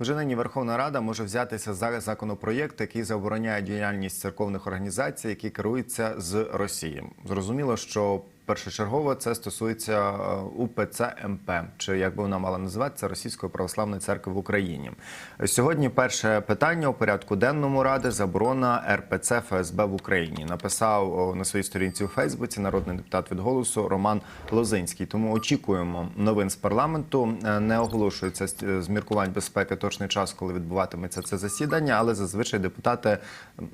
Вже нині Верховна Рада може взятися за законопроєкт, який забороняє діяльність церковних організацій, які керуються з Росії. Зрозуміло, що першочергово це стосується е, УПЦ МП, чи як би вона мала називатися Російської православної церкви в Україні. Сьогодні перше питання у порядку денному ради заборона РПЦ ФСБ в Україні. Написав на своїй сторінці у Фейсбуці народний депутат від голосу Роман Лозинський. Тому очікуємо новин з парламенту. Е, Не оголошується з міркувань безпеки точний час, коли відбуватиметься це засідання, але зазвичай депутати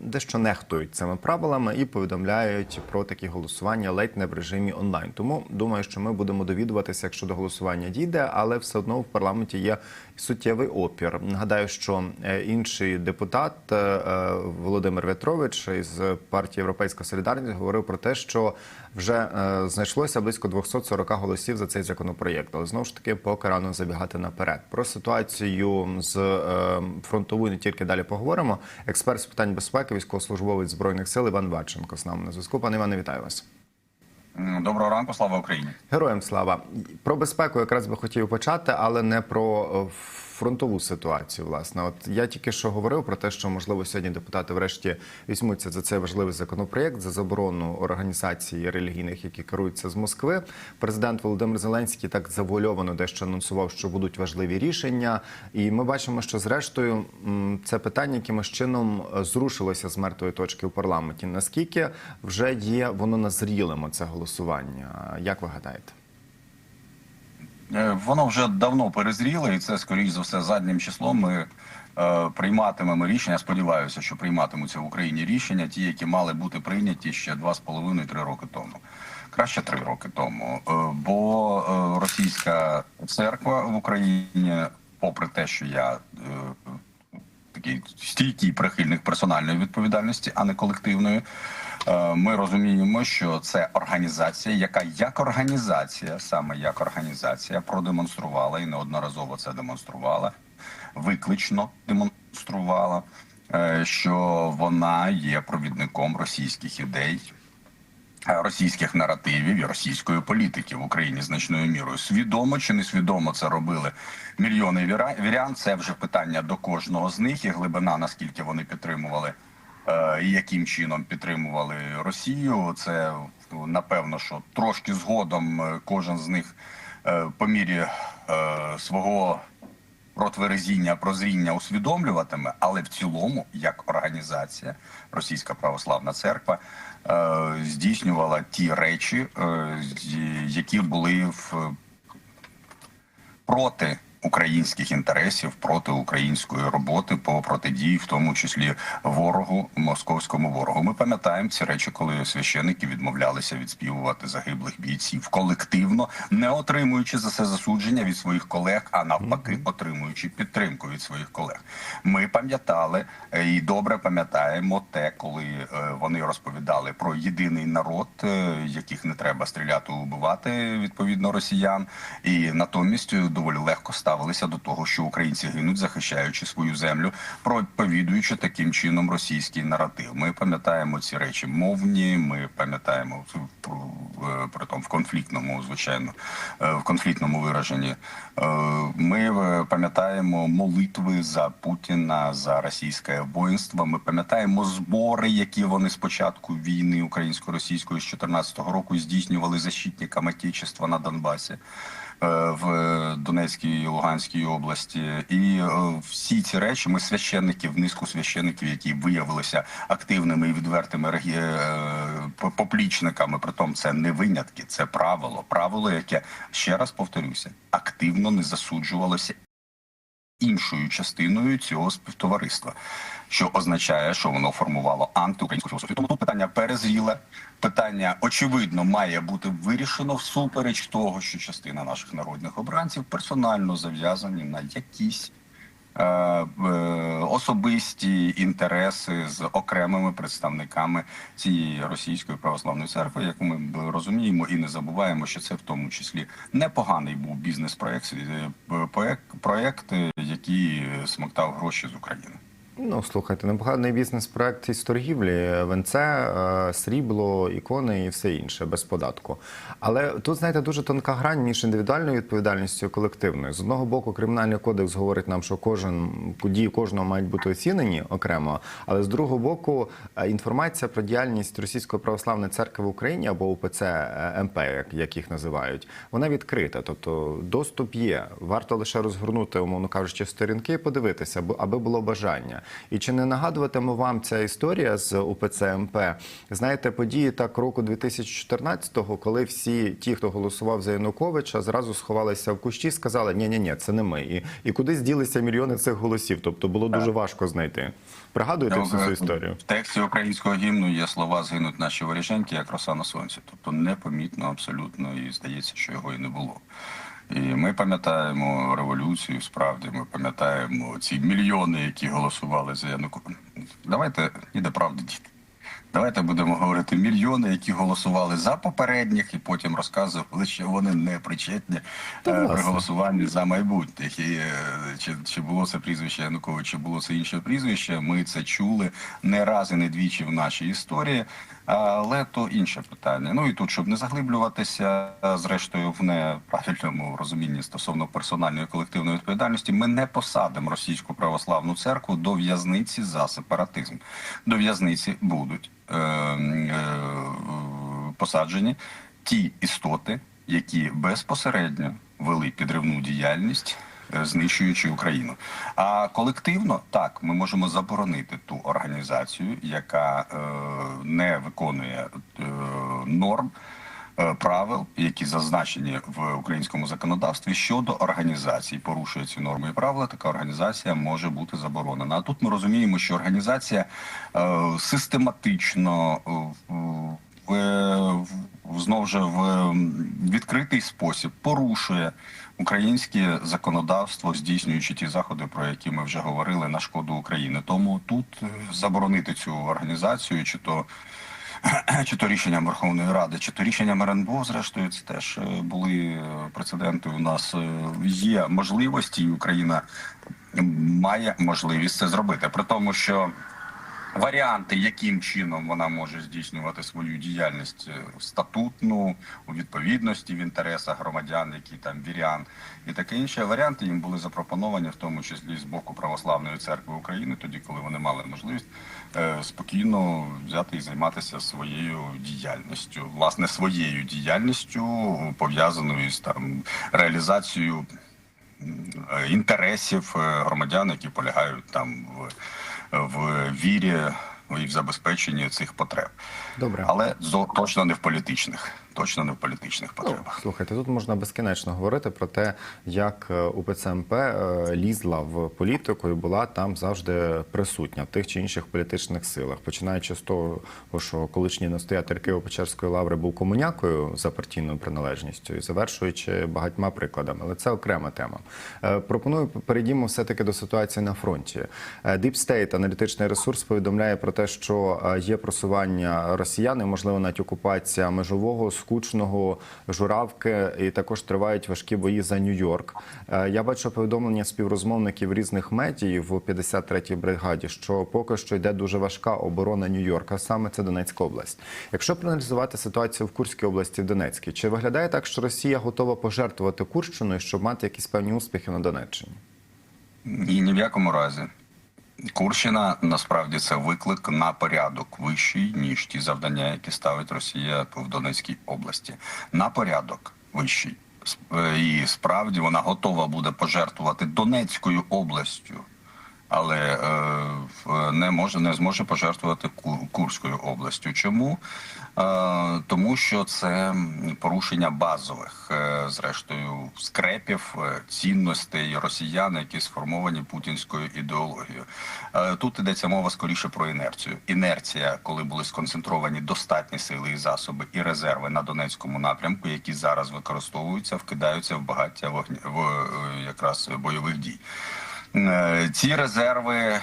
дещо нехтують цими правилами і повідомляють про такі голосування ледь не в режимі онлайн. Тому думаю, що ми будемо довідуватися, якщо до голосування дійде, але все одно в парламенті є суттєвий опір. Нагадаю, що е, інший депутат е, е, Володимир Ветрович із партії Європейська Солідарність говорив про те, що вже знайшлося близько 240 голосів за цей законопроєкт. Але знову ж таки, поки рано забігати наперед. Про ситуацію з фронтовою не тільки далі поговоримо. Експерт з питань безпеки, військовослужбовець збройних сил Іван Вадченко з нами на зв'язку. Пане Іване, вітаю вас. Доброго ранку, слава Україні. Героям слава про безпеку якраз би хотів почати, але не про е, фронтову ситуацію. Власне, от я тільки що говорив про те, що можливо сьогодні депутати врешті візьмуться за цей важливий законопроєкт за заборону організацій релігійних, які керуються з Москви. Президент Володимир Зеленський так завуальовано дещо анонсував, що будуть важливі рішення, і ми бачимо, що зрештою це питання якимось чином е, зрушилося з мертвої точки у парламенті. Наскільки вже є воно назрілим це голосування? Як ви гадаєте? Е, Воно вже давно перезріло, і це, скоріш за все, заднім числом ми е, прийматимемо рішення. Сподіваюся, що прийматимуться в Україні рішення, ті, які мали бути прийняті ще два з половиною три роки тому. Краще три роки тому. Е, бо е, російська церква в Україні, попри те, що я. Такий стійкий прихильник персональної відповідальності, а не колективної. Е, Ми розуміємо, що це організація, яка як організація, саме як організація, продемонструвала і неодноразово це демонструвала, виклично демонструвала, е, що вона є провідником російських ідей російських наративів і російської політики в Україні значною мірою. Свідомо чи несвідомо це робили мільйони вірян. Це вже питання до кожного з них і глибина, наскільки вони підтримували е, і яким чином підтримували Росію. Це напевно, що трошки згодом е, кожен з них е, по мірі свого протверезіння, прозріння усвідомлюватиме, але в цілому, як організація, Російська православна церква здійснювала ті речі, е, які були в проти українських інтересів, проти української роботи по протидії, в тому числі ворогу, московському ворогу. Ми пам'ятаємо ці речі, коли священики відмовлялися відспівувати загиблих бійців колективно, не отримуючи за це засудження від своїх колег, а навпаки, отримуючи підтримку від своїх колег. Ми пам'ятали е, і добре пам'ятаємо те, коли е, вони розповідали про єдиний народ, е, яких не треба стріляти, убивати відповідно росіян, і натомість доволі легко ставилися до того, що українці гинуть, захищаючи свою землю, проповідуючи таким чином російський наратив. Ми пам'ятаємо ці речі мовні. Ми пам'ятаємо при тому в конфліктному, звичайно, е, в конфліктному вираженні. Е, Ми е, пам'ятаємо молитви за Путіна, за російське воїнство. Ми пам'ятаємо збори, які вони з початку війни українсько-російської з 14-го року здійснювали защитникам Отечества на Донбасі. Е, В Донецькій і Луганській області, і е, всі ці речі ми священників, низку священників, які виявилися активними і відвертими е, поплічниками. Притом це не винятки, це правило. Правило, яке ще раз повторюся, активно не засуджувалося іншою частиною цього співтовариства, що означає, що воно формувало антиукраїнську філософію. Тому тут питання перезріле, питання очевидно має бути вирішено всупереч того, що частина наших народних обранців персонально зав'язані на якісь. Е, е, Особисті інтереси з окремими представниками цієї російської православної церкви, яку ми розуміємо і не забуваємо, що це в тому числі непоганий був бізнес-проект, е, проект, проект, який смоктав гроші з України. Ну, слухайте, непоганий бізнес-проект із торгівлі, венце, е, срібло, ікони і все інше без податку. Але тут, знаєте, дуже тонка грань між індивідуальною відповідальністю і колективною. З одного боку, кримінальний кодекс говорить нам, що кожен дії кожного мають бути оцінені окремо. Але з другого боку, е, інформація про діяльність Російської православної церкви в Україні або УПЦ е, МП, як, їх називають, вона відкрита. Тобто доступ є. Варто лише розгорнути, умовно кажучи, сторінки і подивитися, аби було бажання. І чи не нагадуватиме вам ця історія з УПЦ МП? Знаєте, події так року 2014-го, коли всі ті, хто голосував за Януковича, зразу сховалися в кущі, сказали, ні, ні, ні, це не ми. І, і кудись ділися мільйони цих голосів. Тобто було дуже важко знайти. Пригадуєте всю цю історію? В тексті українського гімну є слова згинуть наші воріженьки, як роса на сонці. Тобто непомітно абсолютно, і здається, що його і не було. І ми пам'ятаємо революцію, справді ми пам'ятаємо ці мільйони, які голосували за Януковича. Давайте іде правди діти. Давайте будемо говорити мільйони, які голосували за попередніх, і потім розказували, що вони не причетні Та, е, при голосуванні за майбутніх. І е, чи, чи було це прізвище Януковича, чи було це інше прізвище. Ми це чули не раз і не двічі в нашій історії. Але то інше питання. Ну і тут, щоб не заглиблюватися, е, зрештою, в неправильному розумінні стосовно персональної колективної відповідальності, ми не посадимо російську православну церкву до в'язниці за сепаратизм. До в'язниці будуть е, е, посаджені ті істоти, які безпосередньо вели підривну діяльність. Е, Знищуючи Україну, а колективно так ми можемо заборонити ту організацію, яка е, не виконує е, норм е, правил, які зазначені в українському законодавстві щодо організації, порушує ці норми і правила. Така організація може бути заборонена. А тут ми розуміємо, що організація е, систематично е, в- в, в знову ж в відкритий спосіб порушує українське законодавство, здійснюючи ті заходи, про які ми вже говорили на шкоду України. Тому тут е, заборонити цю організацію, чи то чи то рішенням Верховної Ради, чи то рішенням РНБО, зрештою, це теж е, були прецеденти. У нас е, є можливості, і Україна має можливість це зробити. При тому, що варіанти, яким чином вона може здійснювати свою діяльність е, статутну у відповідності в інтересах громадян, які там вірян і таке інше. Варіанти їм були запропоновані, в тому числі з боку православної церкви України, тоді коли вони мали можливість е, спокійно взяти і займатися своєю діяльністю, власне, своєю діяльністю пов'язаною з там реалізацією е, інтересів громадян, які полягають там в, в вірі і в забезпеченні цих потреб. Добре. Але точно не в політичних, точно не в політичних Ну, потребах. слухайте, тут можна безкінечно говорити про те, як е, УПЦ МП е, лізла в політику і була там завжди присутня в тих чи інших політичних силах, починаючи з того, що колишній настоятель Києво-Печерської лаври був комунякою за партійною приналежністю і завершуючи багатьма прикладами. Але це окрема тема. Е, Пропоную перейдімо все-таки до ситуації на фронті. Deep State, аналітичний ресурс, повідомляє про те, що є просування росіян, і, можливо, навіть окупація межового, скучного, журавки, і також тривають важкі бої за Нью-Йорк. Е, Я бачу повідомлення співрозмовників різних медій в 53-й бригаді, що поки що йде дуже важка оборона Нью-Йорка, саме це Донецька область. Якщо проаналізувати ситуацію в Курській області в Донецькій, чи виглядає так, що Росія готова пожертвувати Курщиною, щоб мати якісь певні успіхи на Донеччині? І ні в якому разі. Курщина насправді це виклик на порядок вищий, ніж ті завдання, які ставить Росія в Донецькій області. На порядок вищий. Е, І справді вона готова буде пожертвувати Донецькою областю, але е, не може не зможе пожертвувати Ку- Курською областю. Чому? Е, тому що це порушення базових, е, зрештою, скрепів цінностей росіян, які сформовані путінською ідеологією. Тут йдеться мова скоріше про інерцію. Інерція, коли були сконцентровані достатні сили і засоби і резерви на Донецькому напрямку, які зараз використовуються, вкидаються в багаття вогня в якраз бойових дій. Е, Ці резерви, е,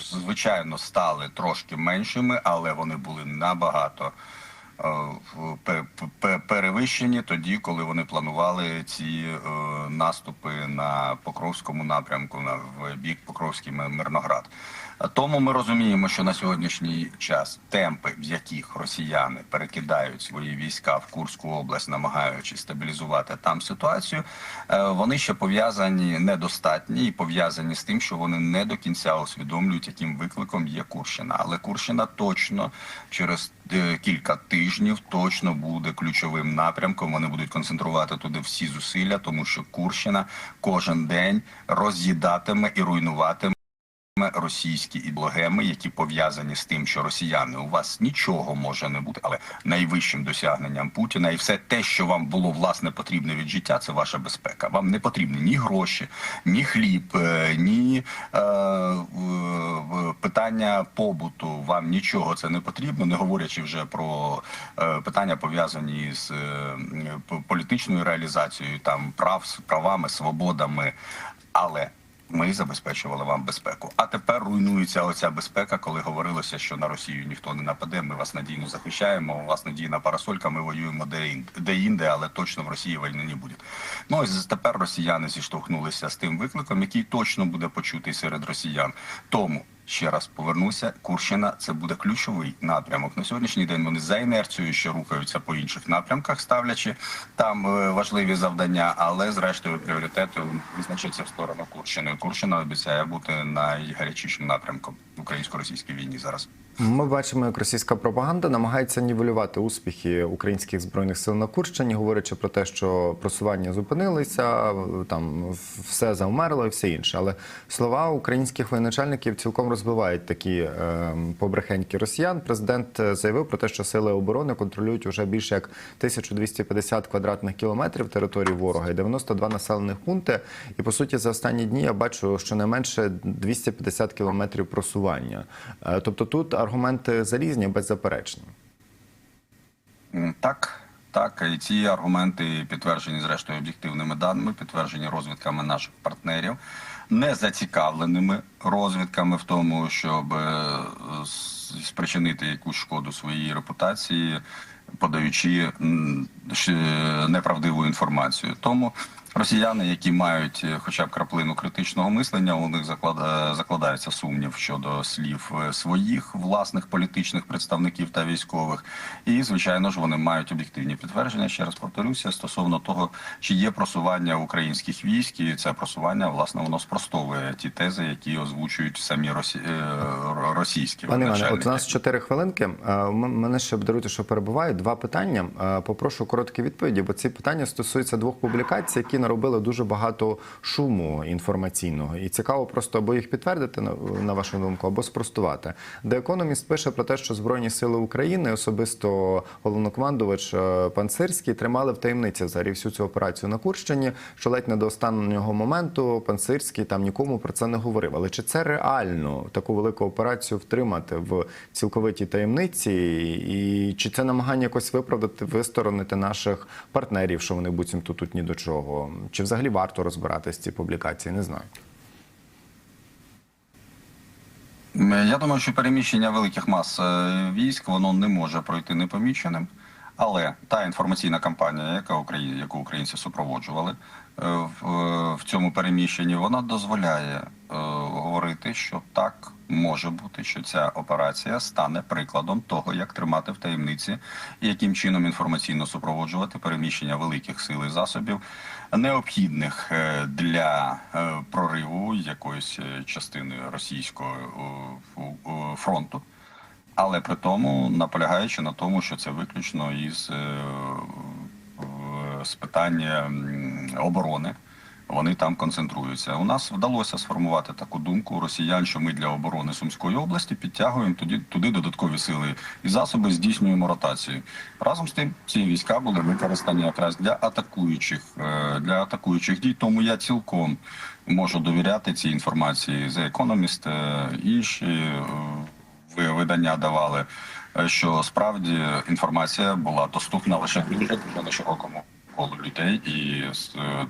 звичайно, стали трошки меншими, але вони були набагато пе- перевищені тоді, коли вони планували ці е, наступи на Покровському напрямку на бік Покровський Мирноград. Тому ми розуміємо, що на сьогоднішній час темпи, в яких росіяни перекидають свої війська в Курську область, намагаючись стабілізувати там ситуацію, е, вони ще пов'язані недостатні і пов'язані з тим, що вони не до кінця усвідомлюють, яким викликом є Курщина. Але Курщина точно через е, кілька тижнів точно буде ключовим напрямком. Вони будуть концентрувати туди всі зусилля, тому що Курщина кожен день роз'їдатиме і руйнуватиме російські ідеологеми, які пов'язані з тим, що росіяни у вас нічого може не бути, але найвищим досягненням Путіна і все те, що вам було власне потрібне від життя, це ваша безпека. Вам не потрібні ні гроші, ні хліб, е, ні е, в- питання побуту. Вам нічого це не потрібно, не говорячи вже про е, питання пов'язані з е, політичною реалізацією там прав правами, свободами, але ми забезпечували вам безпеку. А тепер руйнується оця безпека, коли говорилося, що на Росію ніхто не нападе. Ми вас надійно захищаємо. У вас надійна парасолька. Ми воюємо де інде, де інде, але точно в Росії війни не буде. Ну ось тепер росіяни зіштовхнулися з тим викликом, який точно буде почутий серед росіян. Тому. Ще раз повернуся. Курщина це буде ключовий напрямок. На сьогоднішній день вони за інерцією ще рухаються по інших напрямках, ставлячи там е, важливі завдання, але зрештою пріоритети визначаться в сторону Курщини. Курщина обіцяє бути найгарячішим напрямком в українсько-російській війні зараз. Ми бачимо, як російська пропаганда намагається нівелювати успіхи українських збройних сил на Курщині, говорячи про те, що просування зупинилися, там все завмерло і все інше. Але слова українських воєначальників цілком розбивають такі е, побрехеньки росіян. Президент е, заявив про те, що сили оборони контролюють уже більше як 1250 квадратних кілометрів території ворога і 92 населених пункти. І по суті, за останні дні я бачу щонайменше 250 кілометрів просування. Е, Тобто тут аргументи залізні, беззаперечні. Так, так, і ці аргументи підтверджені зрештою об'єктивними даними, підтверджені розвідками наших партнерів, не зацікавленими розвідками в тому, щоб е, спричинити якусь шкоду своїй репутації, подаючи неправдиву інформацію. Тому росіяни, які мають е, хоча б краплину критичного мислення, у них заклада- закладається сумнів щодо слів е, своїх власних політичних представників та військових. І звичайно ж вони мають об'єктивні підтвердження. Ще раз повторюся стосовно того, чи є просування українських військ, і це просування власне воно спростовує ті тези, які озвучують самі росі... е, російські Пане Іване, от у нас чотири хвилинки. Е, Мене ще даруйте, що перебуваю. Два питання. Е, Попрошу короткі відповіді, бо ці питання стосуються двох публікацій, які наробили дуже багато шуму інформаційного. І цікаво просто або їх підтвердити на, вашу думку, або спростувати. The Economist пише про те, що Збройні сили України, особисто головнокомандувач е, пан Сирський, тримали в таємниці взагалі всю цю операцію на Курщині, що ледь не до останнього моменту пан Сирський там нікому про це не говорив. Але чи це реально таку велику операцію втримати в цілковитій таємниці, і чи це намагання якось виправдати, висторонити наших партнерів, що вони буцімто тут ні до чого? Чи взагалі варто розбиратись ці публікації? Не знаю. Я думаю, що переміщення великих мас е, військ воно не може пройти непоміченим. Але та інформаційна кампанія, яка Україна, яку українці супроводжували е, в, е, в цьому переміщенні, вона дозволяє е, говорити, що так може бути, що ця операція стане прикладом того, як тримати в таємниці яким чином інформаційно супроводжувати переміщення великих сил і засобів, необхідних е, для е, прориву якоїсь е, частини російського фронту. Але при тому наполягаючи на тому, що це виключно із з питання оборони. Вони там концентруються. У нас вдалося сформувати таку думку росіян, що ми для оборони Сумської області підтягуємо туди, туди додаткові сили і засоби, здійснюємо ротацію. Разом з тим, ці війська були використані якраз для атакуючих е, для атакуючих дій. Тому я цілком можу довіряти цій інформації. The Economist, е, інші е, видання давали, е, що справді інформація була доступна лише дуже дуже на широкому колу людей і е,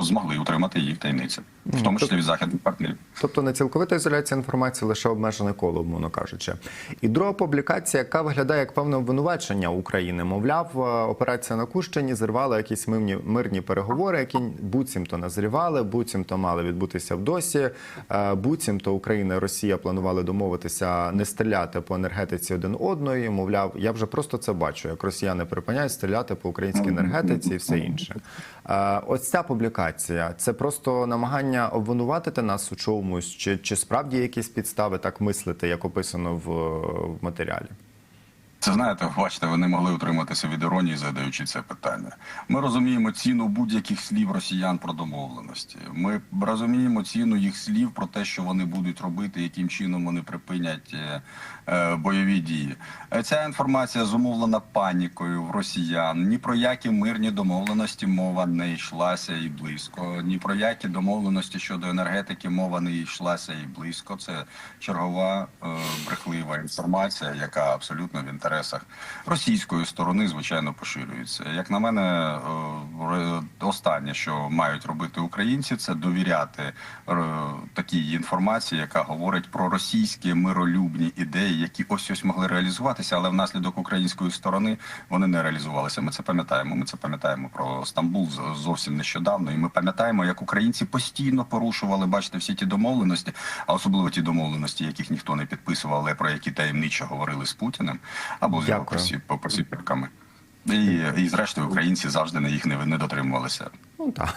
змогли утримати її в таємниці. в тому числі від західних партнерів. Тобто не цілковита ізоляція інформації, лише обмежене коло, умовно кажучи. І друга публікація, яка виглядає як певне обвинувачення України. Мовляв, е, операція на Кущині зірвала якісь мирні, мирні переговори, які буцімто назрівали, буцімто мали відбутися в досі. Е, Буцімто Україна і Росія планували домовитися не стріляти по енергетиці один одної. Мовляв, я вже просто це бачу, як росіяни припиняють стріляти по українській енергетиці і все інше. Ось ця публікація це просто намагання обвинуватити нас у чомусь, чи, чи справді якісь підстави так мислити, як описано в, в матеріалі? Це знаєте, бачите, ви не могли утриматися від іронії, задаючи це питання. Ми розуміємо ціну будь-яких слів росіян про домовленості. Ми розуміємо ціну їх слів про те, що вони будуть робити, яким чином вони припинять е, е, бойові дії. Е, Ця інформація зумовлена панікою в росіян. Ні про які мирні домовленості мова не йшлася і близько. Ні про які домовленості щодо енергетики мова не йшлася і близько. Це чергова брехлива інформація, яка абсолютно в інтересах російської сторони, звичайно, поширюється. Як на мене, е, останнє, що мають робити українці, це довіряти е, такій інформації, яка говорить про російські миролюбні ідеї, які ось ось могли реалізуватися, але внаслідок української сторони вони не реалізувалися. Ми це пам'ятаємо. Ми це пам'ятаємо про Стамбул зовсім нещодавно. І ми пам'ятаємо, як українці постійно порушували, бачите, всі ті домовленості, а особливо ті домовленості, яких ніхто не підписував, але про які таємниче говорили з Путіним або з по посібниками. І, і зрештою українці завжди на їх не, не дотримувалися. Ну так.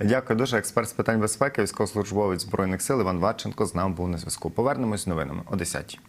Дякую дуже. Експерт з питань безпеки, військовослужбовець збройних сил Іван Варченко з нами був на зв'язку. Повернемось з новинами о 10